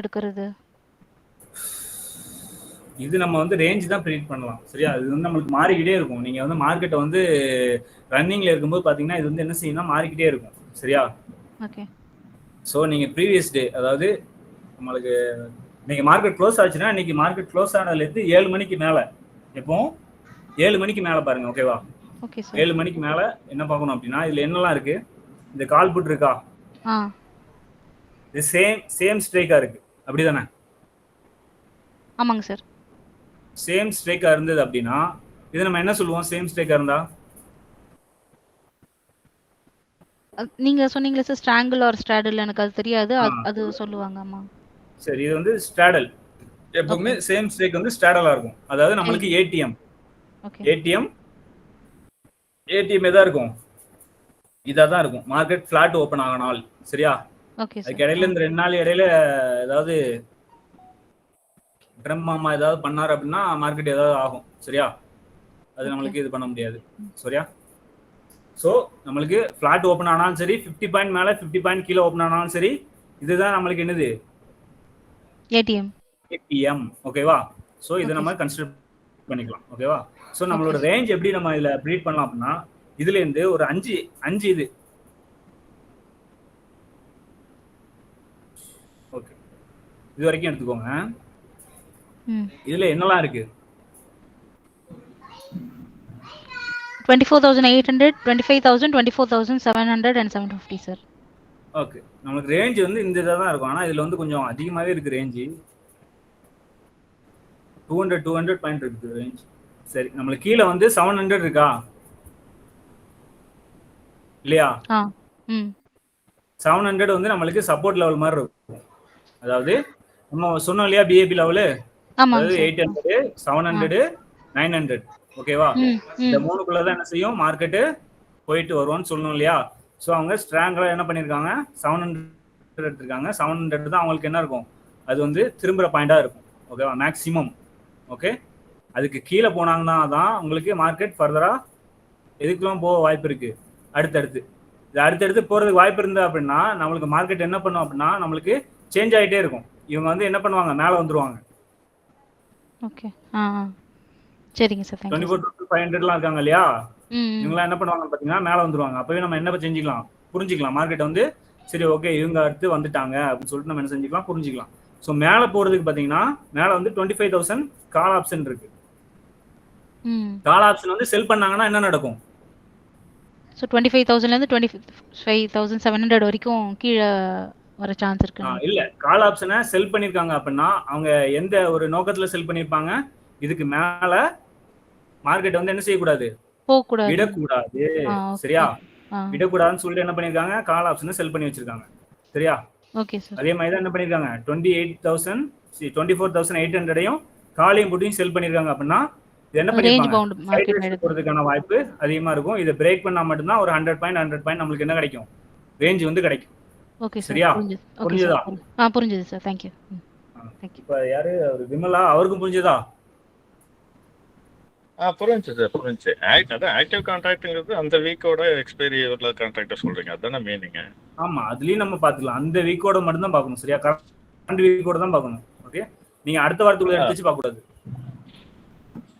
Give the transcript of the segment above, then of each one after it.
எடுக்கிறது? இது நம்ம வந்து ரேஞ்ச் தான் ப்ரிடிக்ட் பண்ணலாம். சரியா? இது வந்து நம்மளுக்கு மாறிக்கிட்டே இருக்கும். நீங்க வந்து மார்க்கெட்டை வந்து ரன்னிங்ல இருக்கும்போது பாத்தீங்கன்னா இது வந்து என்ன செய்யும்னா மாறிக்கிட்டே இருக்கும். சரியா? ஓகே ஸோ நீங்க ப்ரீவியஸ் டே அதாவது நம்மளுக்கு இன்னைக்கு மார்க்கெட் க்ளோஸ் ஆச்சுன்னா இன்னைக்கு மார்க்கெட் க்ளோஸ் ஆனதுலேருந்து ஏழு மணிக்கு மேல. எப்போ? ஏழு மணிக்கு மேல பாருங்க ஓகேவா ஏழு மணிக்கு மேல என்ன பார்க்கணும் அப்படின்னா இதுல என்னெல்லாம் இருக்கு? இந்த கால் புட் இருக்கா இது சேம் சேம் ஸ்ட்ரைக்கா இருக்கு. அப்படிதானே? ஆமாங்க சார். சேம் ஸ்ட்ரைக்கா இருந்தது அப்படின்னா இது நம்ம என்ன சொல்லுவோம்? சேம் ஸ்ட்ரைக்கா இருந்தா? நீங்க சொன்னீங்களே சார் ஸ்ட்ராங்கிள் ஆர் ஸ்ட்ராடில் எனக்கு அது தெரியாது. அது- சொல்லுவாங்க ஆமா. சரி இது வந்து ஸ்ட்ராடல் எப்பவுமே சேம் ஸ்ட்ரைக் வந்து ஸ்ட்ராடலா இருக்கும். அதாவது நம்மளுக்கு ஏடிஎம் ஏடிஎம் ஏடிஎம் எதா இருக்கும் இதா தான் இருக்கும்? மார்க்கெட் ஃபிளாட் ஓபன் ஆகனால் சரியா? அதுக்கு இடையில இந்த ரெண்டு நாள் இடையில ஏதாவது ட்ரம் மாமா ஏதாவது பண்ணாரு அப்படின்னா மார்க்கெட் ஏதாவது ஆகும் சரியா? அது நம்மளுக்கு இது பண்ண முடியாது சரியா? ஸோ நம்மளுக்கு ஃபிளாட் ஓப்பன் ஆனாலும் சரி ஃபிஃப்டி பாயிண்ட் மேலே ஃபிஃப்டி பாயிண்ட் கீழே ஓப்பன் ஆனாலும் சரி இதுதான் நம்மளுக்கு என்னது? ஏடிஎம் ஏடிஎம் ஓகேவா ஸோ இதை. நம்ம கன்சிடர் பண்ணிக்கலாம் ஓகேவா ஸோ நம்மளோட ரேஞ்ச் எப்படி நம்ம இதில் ப்ரீட் பண்ணலாம் அப்படின்னா இதுல இருந்து ஒரு அஞ்சு அஞ்சு இது ஓகே இது வரைக்கும் எடுத்துக்கோங்க. இதுல என்னெல்லாம் இருக்கு? Twenty four thousand eight hundred twenty five thousand twenty four thousand seven hundred and seven fifty sir okay நம்மளுக்கு ரேஞ்ச் வந்து இந்த இதாக தான் இருக்கும். ஆனால் இதுல வந்து கொஞ்சம் அதிகமாகவே இருக்கு range two hundred two hundred point இருக்குது ரேஞ்ச் சரி நம்மளுக்கு கீழே வந்து செவன் ஹண்ட்ரட் இருக்கா? இல்லையா? செவன் ஹண்ட்ரட் வந்து நம்மளுக்கு சப்போர்ட் லெவல் மாதிரி இருக்கும். அதாவது நம்ம சொன்னோம் இல்லையா பிஏபி லெவலு அதாவது eight hundred seven hundred nine hundred ஓகேவா இந்த மூணுக்குள்ள தான் என்ன செய்யும்? மார்க்கெட்டு போயிட்டு வருவோம்னு சொல்லணும் இல்லையா ஸோ அவங்க ஸ்ட்ராங்காக என்ன பண்ணியிருக்காங்க செவன் ஹண்ட்ரட் எடுத்திருக்காங்க. செவன் ஹண்ட்ரட் தான் அவங்களுக்கு என்ன இருக்கும்? அது வந்து திரும்புகிற பாயிண்டாக இருக்கும். ஓகேவா மேக்ஸிமம் ஓகே அதுக்கு கீழே போனாங்கன்னா தான் உங்களுக்கு மார்க்கெட் ஃபர்தராக எதுக்கெல்லாம் போக வாய்ப்பு இருக்கு? அடுத்தடுத்து. இது அடுத்தடுத்து போகிறதுக்கு வாய்ப்பு இருந்தா அப்படின்னா நம்மளுக்கு மார்க்கெட் என்ன பண்ணும் அப்படின்னா நம்மளுக்கு சேஞ்ச் ஆகிட்டே இருக்கும். இவங்க வந்து என்ன பண்ணுவாங்க? மேலே வந்துருவாங்க. ஓகே. ஆ சரிங்க sir. Twenty four to five ஹண்ட்ரட்லாம் இருக்காங்க இல்லையா? இவங்களாம் என்ன பண்ணுவாங்கன்னு பார்த்தீங்கன்னா மேலே வந்துருவாங்க. அப்பவே நம்ம என்ன செஞ்சுக்கலாம்? புரிஞ்சுக்கலாம். மார்க்கெட் வந்து சரி ஓகே இவங்க அடுத்து வந்துட்டாங்க அப்படின்னு சொல்லிட்டு நம்ம என்ன செஞ்சுக்கலாம்? புரிஞ்சுக்கலாம். ஸோ மேலே போகிறதுக்கு பார்த்தீங்கன்னா மேலே வந்து twenty five thousand call option இருக்கு கால் ஆப்ஷன் வந்து செல் பண்ணாங்கன்னா என்ன நடக்கும்? ஸோ டுவெண்ட்டி ஃபைவ் தௌசண்ட்லேருந்து twenty five thousand seven hundred வரைக்கும் கீழே வர சான்ஸ் இருக்கு. இல்ல. கால் ஆப்ஷனை செல் பண்ணிருக்காங்க அப்படின்னா அவங்க எந்த ஒரு நோக்கத்துல செல் பண்ணிருப்பாங்க இதுக்கு மேல மார்க்கெட் வந்து என்ன செய்யக்கூடாது? போகக்கூடாது. விடக்கூடாது. சரியா? விடக்கூடாதுன்னு சொல்லிட்டு என்ன பண்ணிருக்காங்க? கால் ஆப்ஷனை செல் பண்ணி வச்சிருக்காங்க. சரியா? ஓகே சார் அதே மாதிரி தான் என்ன பண்ணிருக்காங்க? Twenty eight thousand twenty four thousand eight ஹண்ட்ரடையும் காலையும் போட்டையும் செல் பண்ணிருக்காங்க அப்படின்னா இது என்ன பண்ணிருப்பாங்க? போறதுக்கான வாய்ப்பு அதிகமா இருக்கும். இதை பிரேக் பண்ணா மட்டும்தான் ஒரு ஹண்ட்ரட் பாயிண்ட் ஹண்ட்ரட் பாயிண்ட் நம்மளுக்கு என்ன கிடைக்கும்? ரேஞ்ச் வந்து கிடைக்கும். ஓகே சார் சரியா? புரிஞ்சுது. ஓகே புரிஞ்சுதா? சார் ஆ புரிஞ்சுது சார் ம். தேங்க்யூ இப்ப யாரு? அவர் விமலா? அவருக்கும் புரிஞ்சுதா? ஆ புரிஞ்சுச்சு சார் புரிஞ்சுச்சு ஆக்ட் அதான் ஆக்டிவ் கான்ட்ராக்ட்ங்கிறது அந்த வீக்கோட எக்ஸ்பைரி உள்ள கான்ட்ராக்டை சொல்றீங்க. அதானே மீனிங் ஆமா அதுலயும் நம்ம பாத்துக்கலாம் அந்த வீக்கோட மட்டும் தான் பார்க்கணும் சரியா? கரண்ட் வீக்கோட தான் பார்க்கணும் ஓகே நீங்க அடுத்த வாரத்துக்குள்ள எடுத்து பார்க்க கூடாது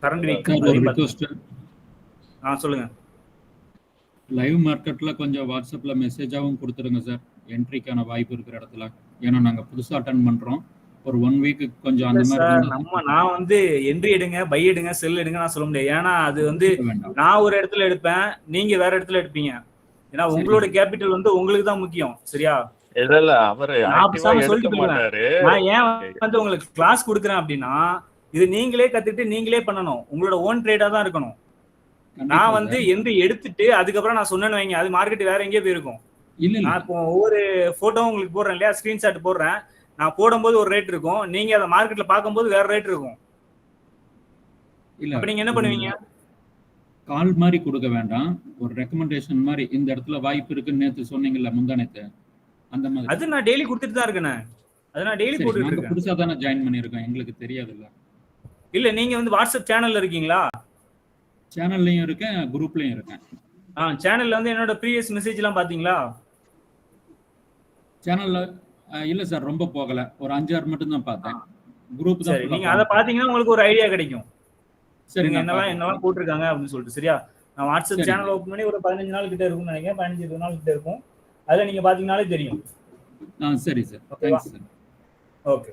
கரண்ட் வீக் ஆ சொல்லுங்க. லைவ் மார்க்கெட்ல கொஞ்சம் வாட்ஸ்அப்ல மெசேஜாவும் கொடுத்துருங்க சார் என்ட்ரிக்கான வாய்ப்பு இருக்கிற இடத்துல. ஏன்னா நாங்க புதுசா அட்டன் பண்றோம். ஒரு ஒன் வீக்கு கொஞ்சம் அந்த மாதிரி நம்ம நான் வந்து என்ட்ரி எடுங்க பை எடுங்க செல் எடுங்க நான் சொல்ல முடியாது. ஏன்னா அது வந்து நான் ஒரு இடத்துல எடுப்பேன் நீங்க வேற இடத்துல எடுப்பீங்க. ஏன்னா. உங்களோட கேபிட்டல் வந்து உங்களுக்கு தான் முக்கியம் சரியா? இல்ல இல்ல அவரு நான் ஏன் வந்து உங்களுக்கு கிளாஸ் கொடுக்குறேன் அப்படின்னா இது நீங்களே கத்துக்கிட்டு நீங்களே பண்ணணும். உங்களோட ஓன் ட்ரேடா தான் இருக்கணும். நான் வந்து. எந்த எடுத்துட்டு அதுக்கப்புறம் நான் சொன்னேன்னு வைங்க அது மார்க்கெட் வேற எங்கேயோ போயிருக்கும். இல்ல இல்ல. நான் இப்போ ஒவ்வொரு போட்டோவும் உங்களுக்கு போடுறேன் இல்லையா? ஸ்கிரீன்ஷாட் போடுறேன். நான் போடும்போது ஒரு ரேட் இருக்கும். நீங்க அதை மார்க்கெட்ல பார்க்கும்போது வேற ரேட் இருக்கும். இல்ல. அப்ப நீங்க என்ன பண்ணுவீங்க? கால் மாதிரி கொடுக்க வேண்டாம். ஒரு ரெக்கமெண்டேஷன் மாதிரி இந்த இடத்துல வாய்ப்பு இருக்குன்னு நேத்து சொன்னீங்கல்ல முந்தானத்து அந்த மாதிரி. அது நான் டெய்லி கொடுத்துட்டு தான் இருக்கேன். அது நான் டெய்லி போட்டுட்டு இருக்கேன். புதுசா தானே ஜாயின் பண்ணியிருக்கோம். எங்களுக்கு தெரியாதுல்ல. இல்ல நீங்க வந்து வாட்ஸ்அப் சேனல்ல இருக்கீங்களா? சேனல்லையும் இருக்கேன் குரூப்லயும் இருக்கேன். ஆ சேனல்ல வந்து என்னோட ப்ரீவியஸ் மெசேஜ் எல்லாம் பாத்தீங்களா சேனல்ல இல்ல சார் ரொம்ப போகல. ஒரு அஞ்சாறு மட்டும் தான் பார்த்தேன். குரூப் தான் நீங்க அதை பாத்தீங்கன்னா உங்களுக்கு ஒரு ஐடியா கிடைக்கும். சரி என்னெல்லாம். என்னெல்லாம் போட்டிருக்காங்க அப்படின்னு சொல்லிட்டு சரியா? நான் வாட்ஸ்அப். சேனல் ஓப்பன் பண்ணி ஒரு பதினஞ்சு நாள் கிட்ட இருக்கும்னு நினைக்கிறேன். பதினஞ்சு இருபது நாள் கிட்ட இருக்கும். அதுல நீங்க பாத்தீங்கன்னாலே தெரியும். ஆ சரி சார் ஓகேவா? தேங்க்ஸ் சார் ஓகே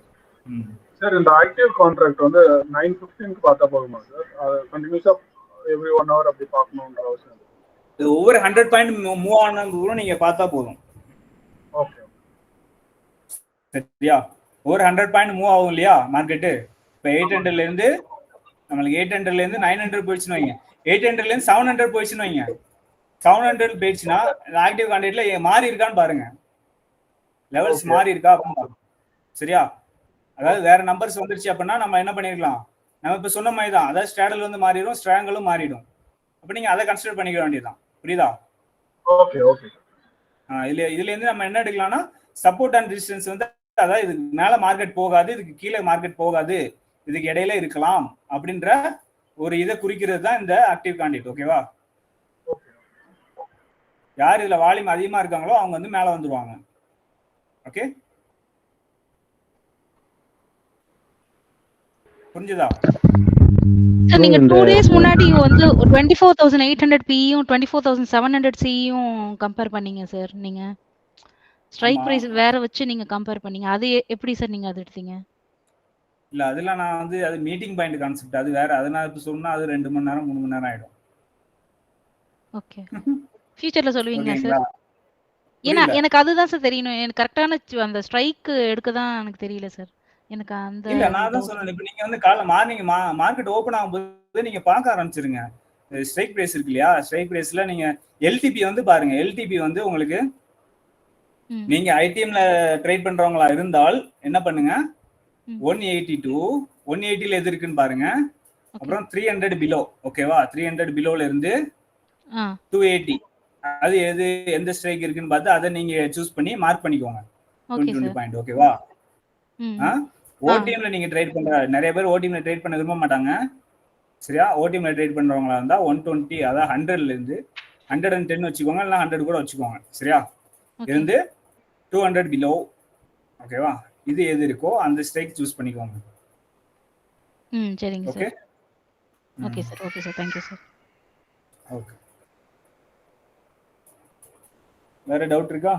சார் இந்த ஆக்டிவ் கான்ட்ராக்ட் வந்து நைன் ஃபிஃப்டீனுக்கு பார்த்தா போதுமா சார் அது கண்டினியூஸாக எவ்ரி ஒன் ஹவர் அப்படி பார்க்கணுன்ற அவசியம் இல்லை. இது ஒவ்வொரு ஹண்ட்ரட் பாயிண்ட் மூவ் ஆனது கூட நீங்க பார்த்தா போதும். சரியா? ஒவ்வொரு ஹண்ட்ரட் பாயிண்ட் மூவ் ஆகும் இல்லையா மார்க்கெட்டு இப்போ எயிட் ஹண்ட்ரட்ல இருந்து நம்மளுக்கு எயிட் ஹண்ட்ரட்ல இருந்து நைன் ஹண்ட்ரட் போயிடுச்சுன்னு வைங்க. எயிட் ஹண்ட்ரட்ல இருந்து செவன் ஹண்ட்ரட் போயிடுச்சுன்னு வைங்க. செவன் ஹண்ட்ரட் போயிடுச்சுன்னா ஆக்டிவ் கான்டெக்ட்ல மாறி இருக்கான்னு பாருங்க. லெவல்ஸ். மாறி இருக்கா அப்படின்னு பாருங்க. சரியா? அதாவது வேற நம்பர்ஸ் வந்துருச்சு அப்படின்னா நம்ம என்ன பண்ணிருக்கலாம்? நம்ம இப்ப சொன்ன மாதிரி தான் அதாவது ஸ்ட்ராடல் வந்து மாறிடும் ஸ்ட்ராங்கலும் மாறிடும். அப்ப நீங்க அதை கன்சிடர் பண்ணிக்க வேண்டியதுதான். புரியுதா? ஓகே ஓகே இதுல இதுல இருந்து நம்ம என்ன எடுக்கலாம்னா சப்போர்ட் அண்ட் ரெசிஸ்டன்ஸ் வந்து அதாவது இதுக்கு மேல மார்க்கெட் போகாது இதுக்கு கீழே மார்க்கெட் போகாது இதுக்கு இடையில இருக்கலாம் அப்படின்ற ஒரு இதை குறிக்கிறது தான் இந்த ஆக்டிவ் காண்டிட் ஓகேவா யார் இதுல வால்யூம் அதிகமா இருக்காங்களோ அவங்க வந்து மேல வந்துருவாங்க. ஓகே புரிஞ்சுதா? சார் நீங்க டூ டேஸ் முன்னாடி வந்து twenty four thousand eight hundred பியும் twenty four thousand seven hundred சியும் compare பண்ணீங்க சார் நீங்க? ஸ்ட்ரைக். பிரைஸ் வேற வச்சு நீங்க கம்பேர் பண்ணீங்க. அது எப்படி சார் நீங்க அது எடுத்தீங்க? இல்ல அதெல்லாம் நான் வந்து அது மீட்டிங் பாயிண்ட் கான்செப்ட் அது வேற. அதை நான் இப்ப சொன்னா அது ரெண்டு மணி நேரம் மூணு மணி நேரம் ஆயிடும். ஓகே ஃபியூச்சர்ல சொல்லுவீங்களா ஓகேங்களா? சார் ஏன்னா. எனக்கு அதுதான் சார் தெரியணும். எனக்கு கரெக்டான அந்த ஸ்ட்ரைக் எடுக்க தான் எனக்கு தெரியல சார் எனக்கு அந்த இல்ல நான் தான். சொன்னேன். இப்ப நீங்க வந்து காலைல மார்னிங் மார்க்கெட் ஓபன் ஆகும்போது நீங்க பார்க்க ஆரம்பிச்சிருங்க. ஸ்ட்ரைக் பிரைஸ் இருக்கு இல்லையா? ஸ்ட்ரைக் பிரைஸ்ல நீங்க எல்டிபி வந்து பாருங்க. எல்டிபி வந்து உங்களுக்கு. நீங்க ஐடிஎம்ல ட்ரேட் பண்றவங்களா இருந்தால் என்ன பண்ணுங்க. ஒன் எயிட்டி டூ ஒன் எயிட்டில எது இருக்குன்னு பாருங்க. அப்புறம் த்ரீ ஹண்ட்ரட் பிலோ ஓகேவா த்ரீ ஹண்ட்ரட் பிலோல இருந்து டூ எயிட்டி அது எது எந்த ஸ்ட்ரைக் இருக்குன்னு பார்த்து அதை நீங்க சூஸ் பண்ணி மார்க் பண்ணிக்கோங்க. டுவெண்ட்டி பாயிண்ட் ஓகேவா? ஓடிஎம்ல நீங்க ட்ரேட் பண்ற நிறைய பேர் ஓடிஎம்ல ட்ரேட் பண்ண விரும்ப மாட்டாங்க. சரியா? ஓடிஎம்ல ட்ரேட் பண்றவங்களா இருந்தா ஒன் டுவெண்ட்டி அதாவது ஹண்ட்ரட்ல இருந்து ஹண்ட்ரட் அண்ட் டென் வச்சுக்கோங்க இல்லை ஹண்ட்ரட் கூட வச்சுக்கோங்க. சரியா? இருந்து டூ ஹண்ட்ரட் பிலோ ஓகேவா இது எது இருக்கோ அந்த ஸ்ட்ரைக் சூஸ் பண்ணிக்கோங்க. ம் சரிங்க okay okay sir okay sir. Thank you sir. Okay வேற டவுட் இருக்கா?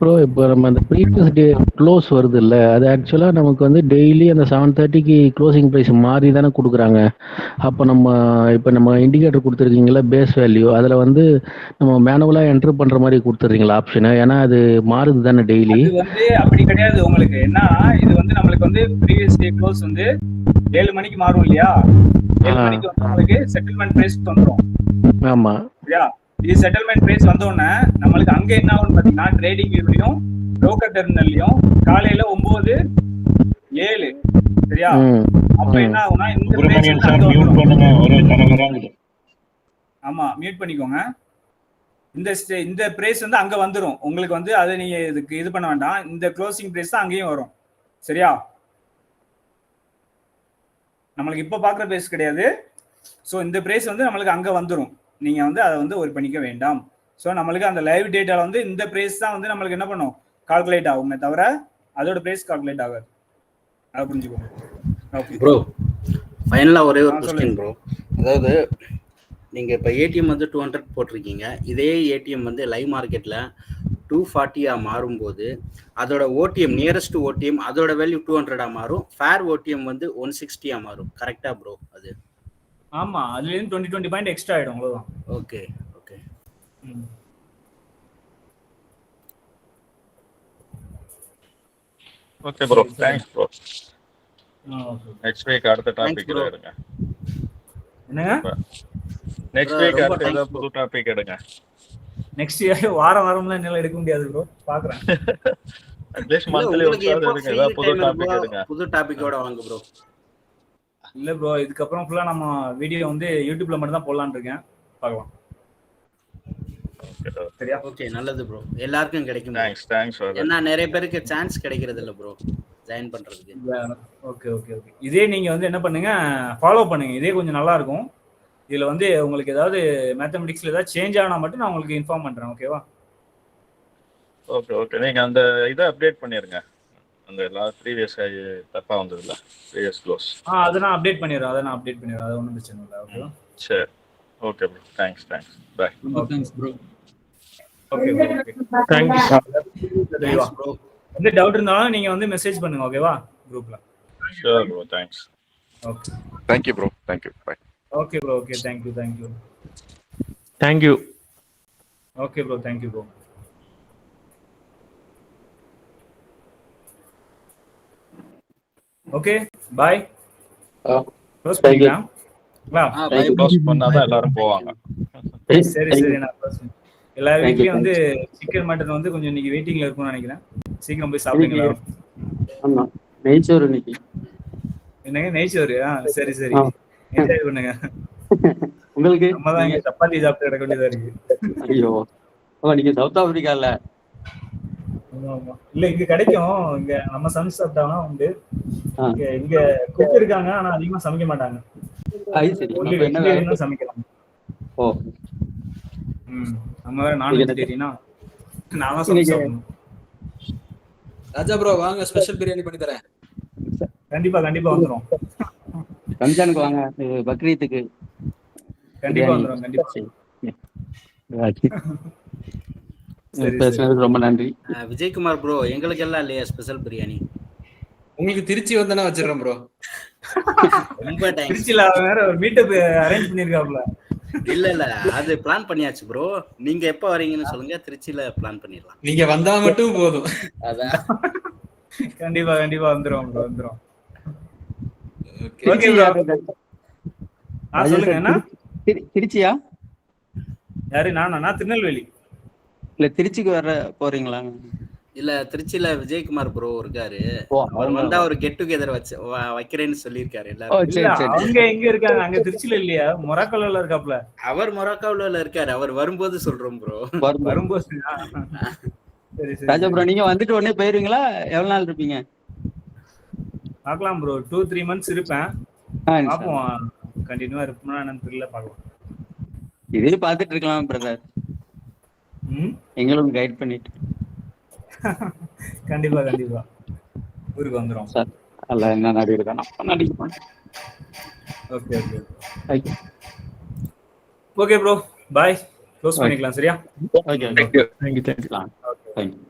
ப்ரோ இப்போ நம்ம அந்த ப்ரீவியஸ் டே க்ளோஸ் வருது இல்ல அது ஆக்சுவலா நமக்கு வந்து டெய்லி அந்த செவன் தேர்ட்டிக்கு க்ளோசிங் ப்ரைஸ் மாறி தானே கொடுக்குறாங்க. அப்போ நம்ம இப்போ நம்ம இண்டிகேட்டர் கொடுத்துருக்கீங்களா பேஸ் வேல்யூ அதில் வந்து நம்ம மேனுவலாக என்ட்ரு பண்ணுற மாதிரி கொடுத்துட்றீங்களா ஆப்ஷனு ஏன்னா அது மாறுது தானே டெய்லி வந்து அப்படி கிடையாது உங்களுக்கு. என்ன? இது வந்து நம்மளுக்கு வந்து ப்ரீவியஸ் டே க்ளோஸ் வந்து ஏழு மணிக்கு மாறும் இல்லையா? ஏழு. மணிக்கு வந்து உங்களுக்கு செட்டில்மெண்ட் பிரைஸ் வந்துடும் ஆமாம் சரியா? இது செட்டில்மெண்ட் பிரைஸ் வந்தோடனே நம்மளுக்கு அங்க என்ன ஆகும்னு பாத்தீங்கன்னா ட்ரேடிங் வியூலையும் broker டெர்மினல்லையும் காலையில ஒன்பது ஏழு. சரியா? அப்ப. என்ன ஆகும்னா இந்த ஆமா மியூட் பண்ணிக்கோங்க. இந்த ஸ்டே- இந்த பிரைஸ் வந்து அங்க வந்துரும். உங்களுக்கு வந்து அதை நீங்க இதுக்கு இது பண்ண வேண்டாம். இந்த க்ளோசிங் பிரைஸ் தான் அங்கேயும் வரும். சரியா? நம்மளுக்கு இப்ப பாக்குற பிரைஸ் கிடையாது. ஸோ இந்த பிரைஸ் வந்து நம்மளுக்கு அங்க வந்துரும். நீங்க வந்து அதை வந்து ஒரு பண்ணிக்க வேண்டாம். ஸோ நம்மளுக்கு அந்த லைவ் டேட்டால வந்து இந்த பிரைஸ் தான் வந்து நம்மளுக்கு என்ன பண்ணும்? கால்குலேட் ஆகுமே தவிர அதோட பிரைஸ் கால்குலேட் ஆகாது. அதை புரிஞ்சுக்கோங்க. ப்ரோ ஃபைனலாக ஒரே ஒரு கொஸ்டின் ப்ரோ அதாவது நீங்கள் இப்போ ஏடிஎம் வந்து டூ ஹண்ட்ரட் போட்டிருக்கீங்க. இதே ஏடிஎம் வந்து லைவ் மார்க்கெட்டில் டூ ஃபார்ட்டியாக மாறும்போது அதோட ஓடிஎம் நியரஸ்ட் ஓடிஎம் அதோட வேல்யூ டூ ஹண்ட்ரடாக மாறும். ஃபேர் ஓடிஎம் வந்து ஒன் சிக்ஸ்டியாக மாறும். கரெக்டாக ப்ரோ அது? ஆமா அதுல இருந்து டுவெண்ட்டி டுவெண்ட்டி பாயிண்ட் எக்ஸ்ட்ரா ஆயிடும் அவ்வளவுதான். Okay okay. Okay bro thanks bro. Next week அடுத்த டாபிக் bro. எடுங்க. என்னங்க? நெக்ஸ்ட் வீக் அடுத்த ஏதாவது. புது டாபிக் எடுங்க. நெக்ஸ்ட் இயர் வாரம் வாரம்லாம் என்னால எடுக்க முடியாது ப்ரோ பாக்குறேன். அட்லீஸ்ட் மந்த்லி ஒன்ஸ் எடுங்க. ஏதாவது புது டாபிக் எடுங்க. புது டாபிக்கோட வாங்க ப்ரோ இல்ல ப்ரோ இதுக்கப்புறம் ஃபுல்லா நம்ம வீடியோ வந்து யூடியூப்ல மட்டும் தான் போடலான்னு இருக்கேன். பார்க்கலாம். சரியா? ஓகே நல்லது ப்ரோ எல்லாருக்கும் கிடைக்கும். தேங்க்ஸ் தேங்க்ஸ் ஏன்னா நிறைய பேருக்கு சான்ஸ் கிடைக்கிறது இல்ல ப்ரோ ஜாயின் பண்றதுக்கு. ஓகே ஓகே ஓகே இதே நீங்க வந்து என்ன பண்ணுங்க ஃபாலோ பண்ணுங்க. இதே கொஞ்சம் நல்லா இருக்கும். இதுல வந்து உங்களுக்கு ஏதாவது மேத்தமெட்டிக்ஸ்ல ஏதாவது சேஞ்ச் ஆனா மட்டும் நான் உங்களுக்கு இன்ஃபார்ம் பண்றேன் ஓகேவா ஓகே ஓகே நீங்க அந்த இதை அப்டேட் பண்ணிருங்க. அந்த லாஸ்ட் ப்ரீவியஸ் தப்பா வந்ததுல ப்ரீவியஸ் க்ளோஸ் ஆ அதை நான் அப்டேட் பண்ணிடுறேன். அதை நான் அப்டேட் பண்ணிடுறேன். அது ஒன்றும் பிரச்சனை இல்லை. ஓகேவா சரி. Okay bro thanks thanks bye ரொம்ப தேங்க்ஸ் ப்ரோ ஓகே ஓகே தெளிவா. எந்த டவுட் இருந்தாலும் நீங்க வந்து மெசேஜ் பண்ணுங்க ஓகேவா குரூப்ல sure bro thanks okay thank you bro thank you bye okay bro okay thank you thank you thank you okay bro thank you bro okay bye close பண்ணாதான் எல்லாரும் போவாங்க. சரி சரி நான் எல்லார் வீட்லயும் வந்து சிக்கன் மட்டன் வந்து கொஞ்சம் இன்னைக்கு வெயிட்டிங்ல இருக்கும்னு நினைக்கிறேன். சீக்கிரம் போய் சாப்பிடுங்க எல்லாரும். ஆமா. நெய்ச்சோறு இன்னைக்கு. என்னங்க நெய்ச்சோறு ஆ சரி சரி. என்ஜாய் பண்ணுங்க. உங்களுக்கு? நம்ம தான் இங்க சப்பாத்தி சாப்பிட்டு கிடக்க வேண்டியதா இருக்கு. ஐயோ. ஓ நீங்க சவுத் ஆப்பிரிக்கால. இல்ல இங்க கிடைக்கும். இங்க நம்ம சமைச்சு சாப்பிட்டாங்கன்னா உண்டு. இங்க இங்க குக் இருக்காங்க ஆனா அதிகமா சமைக்க மாட்டாங்க. சமைக்கலாம். ஓ. ம். நம்ம வேற நான் வெஜிடேரியனா? நான் தான் ராஜா ப்ரோ வாங்க ஸ்பெஷல் பிரியாணி பண்ணி தரேன். கண்டிப்பா கண்டிப்பா வந்துரும். ரம்ஜானுக்கு வாங்க பக்ரீத்துக்கு. கண்டிப்பா. வந்துரும் கண்டிப்பா. பேசுனதுக்கு ரொம்ப நன்றி. விஜயகுமார் ப்ரோ எங்களுக்கு எல்லாம் இல்லையா ஸ்பெஷல் பிரியாணி? உங்களுக்கு திருச்சி வந்தனா வச்சிடறேன் ப்ரோ ரொம்ப அவன் வேற ஒரு மீட்டப் அரேஞ்ச் பண்ணிருக்காப்ல இல்ல இல்ல. அது பிளான் பண்ணியாச்சு ப்ரோ நீங்க எப்ப வரீங்கன்னு சொல்லுங்க. திருச்சியில பிளான் பண்ணிடலாம். நீங்க வந்தா மட்டும் போதும். அதான். கண்டிப்பா கண்டிப்பா வந்துரும் bro, வந்துரும். ஓகே ப்ரோ ஆ சொல்லுங்க என்ன? திரு- திருச்சியா? யாரு? நானா? நான் திருநெல்வேலி. இல்ல திருச்சிக்கு வர போறீங்களா? இல்ல திருச்சியில விஜயகுமார் ப்ரோ இருக்காரு. அவர் வந்தா ஒரு கெட் டுகெதர் வச்சு வ- வைக்கிறேன்னு சொல்லியிருக்காரு அவங்க எங்க இருக்காங்க? அங்க திருச்சியில இல்லையா? மொராக்கோல இருக்காப்ல. அவர் மொராக்காவுல இருக்காரு. அவர் வரும்போது சொல்றோம் ப்ரோ வரும். வரும்போது ஆ. சரி சரி ராஜா ப்ரோ நீங்க வந்துட்டு உடனே போயிருவீங்களா? எவ்வளவு நாள் இருப்பீங்க? பார்க்கலாம் ப்ரோ டூ த்ரீ மந்த்ஸ் இருப்பேன். பார்ப்போம். கண்டினியூவா இருப்போம்னா என்னன்னு தெரியல பார்க்கலாம். இதே பார்த்துட்டு இருக்கலாம் பிரதர் ம்? எங்களும் கைட் பண்ணிட்டு. கண்டிப்பா கண்டிப்பா. ஊருக்கு வந்துரும். சார் அல்ல என்ன நடி இருக்கா நம்ம நடிக்க okay okay okay. Okay bro bye close பண்ணிக்கலாம் சரியா? Okay thank you thank you thank you okay thank you